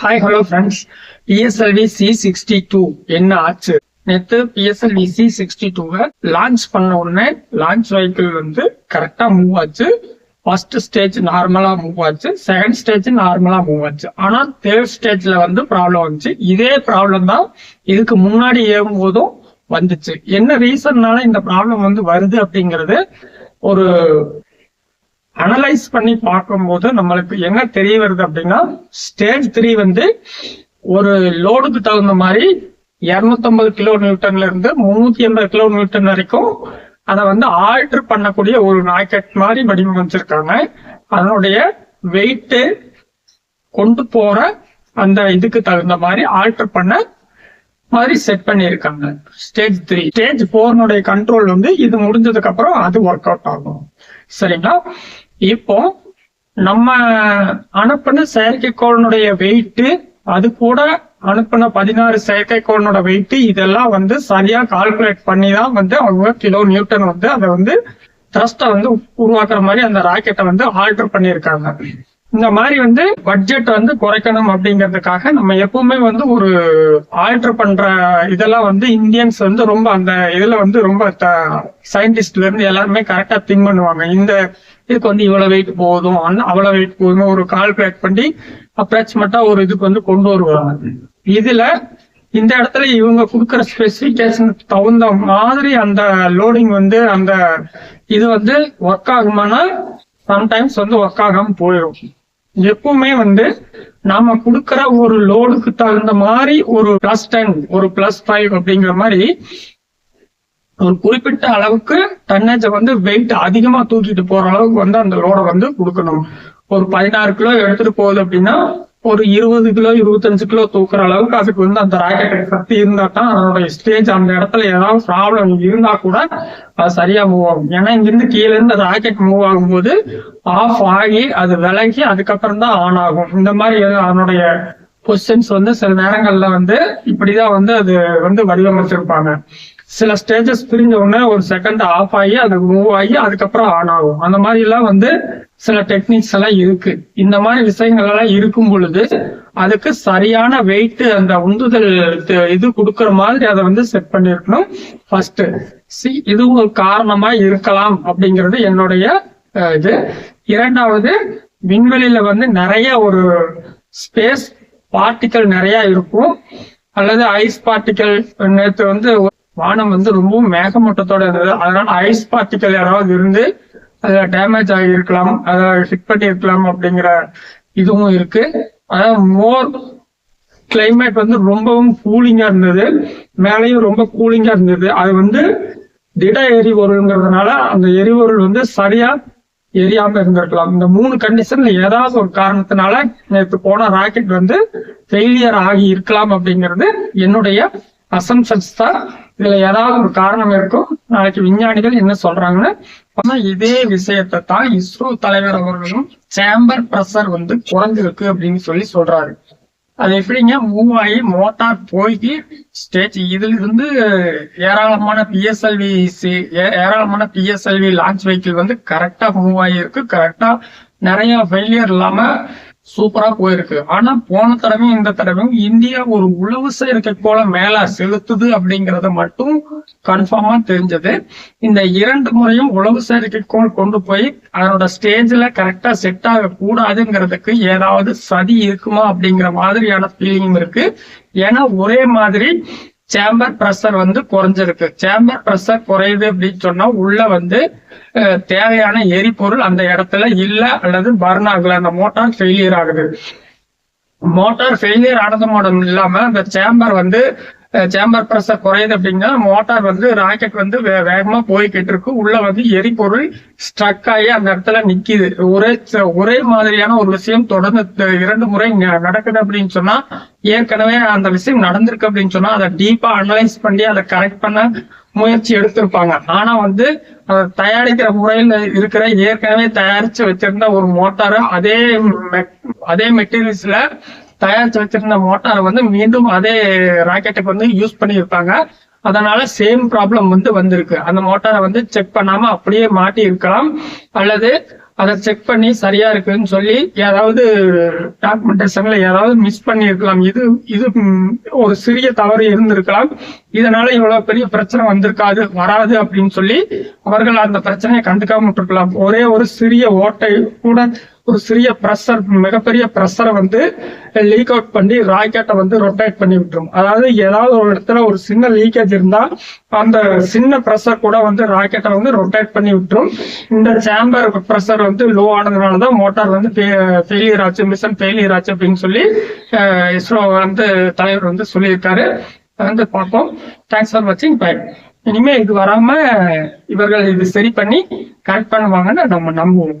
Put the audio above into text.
Hi hello friends PSLV C sixty two என்ன ஆச்சு? நேற்று பிஎஸ்எல்வி சி சிக்ஸ்டி டூவை லான்ச் பண்ண உடனே லான்ச் வெஹிக்கிள் வந்து கரெக்டாக மூவ் ஆச்சு. ஃபர்ஸ்ட் ஸ்டேஜ் நார்மலாக மூவ் ஆச்சு. செகண்ட் ஸ்டேஜ் நார்மலாக மூவ் ஆச்சு. ஆனால் தேர்ட் ஸ்டேஜில் வந்து ப்ராப்ளம் வந்துச்சு. இதே ப்ராப்ளம் தான் இதுக்கு முன்னாடி ஏறும் போதும் வந்துச்சு. என்ன ரீசன்னால இந்த ப்ராப்ளம் வந்து வருது அப்படிங்கிறது ஒரு அனலைஸ் பண்ணி பார்க்கும்போது நம்மளுக்கு என்ன தெரிய வருது அப்படின்னா ஸ்டேஜ் த்ரீ வந்து ஒரு லோடுக்கு தகுந்த மாதிரி இரநூத்தம்பது கிலோ நியூட்டன்ல இருந்து முன்னூத்தி எண்பது கிலோ நியூட்டன் வரைக்கும் அதை வந்து ஆல்டர் பண்ணக்கூடிய ஒரு ராக்கெட் மாதிரி வடிவமைச்சிருக்காங்க. அதனுடைய வெயிட்டு கொண்டு போற அந்த இதுக்கு தகுந்த மாதிரி ஆல்டர் பண்ண மாதிரி செட் பண்ணியிருக்காங்க. ஸ்டேஜ் த்ரீ ஸ்டேஜ் போர்னுடைய கண்ட்ரோல் வந்து இது முடிஞ்சதுக்கு அப்புறம் அது ஒர்க் அவுட் ஆகும். சரிங்களா? இப்போ நம்ம அனுப்பின செயற்கைக்கோளனுடைய வெயிட் அது கூட அனுப்பின பதினாறு செயற்கைக்கோளனோட வெயிட் இதெல்லாம் வந்து சரியா கால்குலேட் பண்ணி தான் வந்து அவங்க கிலோ நியூட்டன் வந்து அதை வந்து த்ரஸ்டை வந்து உருவாக்குற மாதிரி அந்த ராக்கெட்டை வந்து ஆல்டர் பண்ணியிருக்காங்க. இந்த மாதிரி வந்து பட்ஜெட் வந்து குறைக்கணும் அப்படிங்கிறதுக்காக நம்ம எப்பவுமே வந்து ஒரு ஆல்டர் பண்ற இதெல்லாம் வந்து இந்தியன்ஸ் வந்து ரொம்ப அந்த இதுல வந்து ரொம்ப சயின்டிஸ்ட்ல இருந்து எல்லாருமே கரெக்டா திங்க் பண்ணுவாங்க. இந்த இதுக்கு வந்து இவ்வளவு வெயிட் போதும். அவ்வளவு வெயிட் போதும் ஒரு கால்குலேட் பண்ணி அப்ராக்சிமேட்டா ஒரு இதுக்கு வந்து கொண்டு வருவாங்க. இதுல இந்த இடத்துல இவங்க கொடுக்குற ஸ்பெசிபிகேஷன் தகுந்த மாதிரி அந்த லோடிங் வந்து அந்த இது வந்து ஒர்க் ஆகுமானா சம்டைம்ஸ் வந்து ஒர்க் ஆகாம போயிடும். எப்பவுமே வந்து நாம கொடுக்குற ஒரு லோடுக்கு தகுந்த மாதிரி ஒரு பிளஸ் டென் ஒரு பிளஸ் ஃபைவ் அப்படிங்கிற மாதிரி ஒரு குறிப்பிட்ட அளவுக்கு டன்னேஜை வந்து வெயிட் அதிகமா தூக்கிட்டு போற அளவுக்கு வந்து அந்த லோடை வந்து கொடுக்கணும். ஒரு பதினாறு கிலோ எடுத்துட்டு போகுது அப்படின்னா ஒரு இருபது கிலோ இருபத்தஞ்சு கிலோ தூக்குற அளவுக்கு அதுக்கு வந்து அந்த ராக்கெட் சக்தி இருந்தா தான் அதனுடைய ஸ்டேஜ் அந்த இடத்துல ஏதாவது ப்ராப்ளம் இருந்தா கூட அது சரியா மூவ் ஆகும். ஏன்னா இங்கிருந்து கீழே இருந்து ராக்கெட் மூவ் ஆகும்போது ஆஃப் ஆகி அது விலகி அதுக்கப்புறம் தான் ஆன் ஆகும். இந்த மாதிரி அதனுடைய பொசிஷன்ஸ் வந்து சில நேரங்கள்ல வந்து இப்படிதான் வந்து அது வந்து வடிவமைச்சிருப்பாங்க. சில ஸ்டேஜஸ் பிரிஞ்ச உடனே ஒரு செகண்ட் ஆஃப் ஆகி அது மூவ் ஆகி அதுக்கப்புறம் ஆன் ஆகும். அந்த மாதிரி எல்லாம் வந்து சில டெக்னிக்ஸ் எல்லாம் இருக்கு. இந்த மாதிரி விஷயங்கள் எல்லாம் இருக்கும் பொழுது அதுக்கு சரியான வெயிட் அந்த உந்துதல் இது கொடுக்கற மாதிரி அதை வந்து செட் பண்ணிருக்கணும். ஃபர்ஸ்ட் சி இது ஒரு காரணமா இருக்கலாம் அப்படிங்கிறது என்னுடைய இது. இரண்டாவது விண்வெளியில வந்து நிறைய ஒரு ஸ்பேஸ் பார்ட்டிக்கல் நிறைய இருக்கும். அல்லது ஐஸ் பார்ட்டிக்கல் நேற்று வந்து வானம் வந்து ரொம்பவும் மேகமூட்டத்தோட இருந்தது. அதனால ஐஸ் பார்ட்டிக்கல் யாராவது இருந்து அதுல டேமேஜ் ஆகியிருக்கலாம் அதை ஹிட் பண்ணி இருக்கலாம் அப்படிங்கிற இதுவும் இருக்கு. அதாவது மோர் கிளைமேட் வந்து ரொம்பவும் கூலிங்கா இருந்தது. மேலையும் ரொம்ப கூலிங்கா இருந்தது. அது வந்து திட எரிபொருள்ங்கிறதுனால அந்த எரிபொருள் வந்து சரியா எரியாம இருந்திருக்கலாம். இந்த மூணு கண்டிஷன்ல ஏதாவது ஒரு காரணத்தினால நேற்று போன ராக்கெட் வந்து ஃபெயிலியர் ஆகி இருக்கலாம் அப்படிங்கிறது என்னுடைய அசம்சன்ஸ் தான். இதுல ஏதாவது ஒரு காரணம் இருக்கும் நாளைக்கு விஞ்ஞானிகள் என்ன சொல்றாங்கன்னு இதே விஷயத்தை தான் இஸ்ரோ தலைவர் அவர்களும் சேம்பர் பிரஷர் வந்து குறைஞ்சிருக்கு அப்படின்னு சொல்லி சொல்றாரு. அது எப்படிங்க? மூவ் ஆகி மோட்டார் போய் ஸ்டேஜ் இதுல இருந்து ஏராளமான பிஎஸ்எல்வி ஏராளமான பிஎஸ்எல்வி லான்ச் வெஹிக்கிள் வந்து கரெக்டா மூவ் ஆகியிருக்கு கரெக்டா நிறைய ஃபெயிலியர் இல்லாம சூப்பரா போயிருக்கு. ஆனா போன தடவையும் இந்த தடவையும் இந்தியா ஒரு உழவு போல மேல செலுத்துது அப்படிங்கறத மட்டும் கன்ஃபார்மா தெரிஞ்சது. இந்த இரண்டு முறையும் உழவு செயற்கைக்கோள் கொண்டு போய் அதனோட ஸ்டேஜ்ல கரெக்டா செட் ஆக கூடாதுங்கிறதுக்கு ஏதாவது சதி இருக்குமா அப்படிங்கிற மாதிரியான ஃபீலிங் இருக்கு. ஏன்னா ஒரே மாதிரி சேம்பர் ப்ரெஷர் வந்து குறைஞ்சிருக்கு. சேம்பர் ப்ரெஷர் குறையுது அப்படின்னு சொன்னா உள்ள வந்து தேவையான எரிபொருள் அந்த இடத்துல இல்ல அல்லது பர்ன் ஆகல. அந்த மோட்டார் ஃபெயிலியர் ஆகுது. மோட்டார் ஃபெயிலியர் ஆனது மட்டும் இல்லாம அந்த சேம்பர் வந்து சேம்பர் ப்ரெஷர் குறையுது அப்படின்னா மோட்டார் வந்து ராக்கெட் வந்து வேகமா போய்கிட்டு இருக்கு. உள்ள வந்து எரிபொருள் ஸ்ட்ரக் ஆகி அந்த இடத்துல நிக்குது. ஒரே ஒரே மாதிரியான ஒரு விஷயம் தொடர்ந்து இரண்டு முறை நடக்குது அப்படின்னு சொன்னா ஏற்கனவே அந்த விஷயம் நடந்திருக்கு அப்படின்னு சொன்னா அதை டீப்பா அனலைஸ் பண்ணி அதை கரெக்ட் பண்ண முயற்சி எடுத்திருப்பாங்க. ஆனா வந்து தயாரிக்கிற முறையில் இருக்கிற ஏற்கனவே தயாரிச்சு வச்சிருந்த ஒரு மோட்டார் அதே அதே மெட்டீரியல்ஸ்ல தயாரிச்சு வச்சிருந்த மோட்டாரை வந்து மீண்டும் அதே ராக்கெட்டுக்கு வந்து யூஸ் பண்ணியிருப்பாங்க. அதனால சேம் ப்ராப்ளம் வந்து வந்திருக்கு. அந்த மோட்டாரை வந்து செக் பண்ணாம அப்படியே மாட்டி இருக்கலாம். அல்லது அதை செக் பண்ணி சரியா இருக்குன்னு சொல்லி ஏதாவது டாக்குமெண்டேஷன்ல ஏதாவது மிஸ் பண்ணியிருக்கலாம். இது இது ஒரு சிறிய தவறு இருந்திருக்கலாம். இதனால இவ்வளவு பெரிய பிரச்சனை வந்திருக்காது வராது அப்படின்னு சொல்லி அவர்கள் அந்த பிரச்சனையை கண்டுக்காம விட்டுருக்கலாம். ஒரே ஒரு சிறிய ஓட்டை கூட ஒரு சிறிய ப்ரெஷர் மிகப்பெரிய ப்ரெஷரை வந்து லீக் அவுட் பண்ணி ராக்கெட்டை வந்து ரொட்டேட் பண்ணி விட்டுரும். அதாவது ஏதாவது ஒரு இடத்துல ஒரு சின்ன லீக்கேஜ் இருந்தால் அந்த சின்ன ப்ரெஷர் கூட வந்து ராக்கெட்டை வந்து ரொட்டேட் பண்ணி விட்டுரும். இந்த சேம்பர் ப்ரெஷர் வந்து லோ ஆனதுனால தான் மோட்டார் வந்து ஃபெயிலியர் ஆச்சு மிஷன் ஃபெயிலியர் ஆச்சு அப்படின்னு சொல்லி இஸ்ரோ வந்து தலைவர் வந்து சொல்லியிருக்காரு. அதை வந்து பார்ப்போம். தேங்க்ஸ் ஃபார் வாட்சிங் பை இனிமே இது வராம இவர்கள் இது சரி பண்ணி கரெக்ட் பண்ணுவாங்கன்னு நம்ம நம்புவோம்.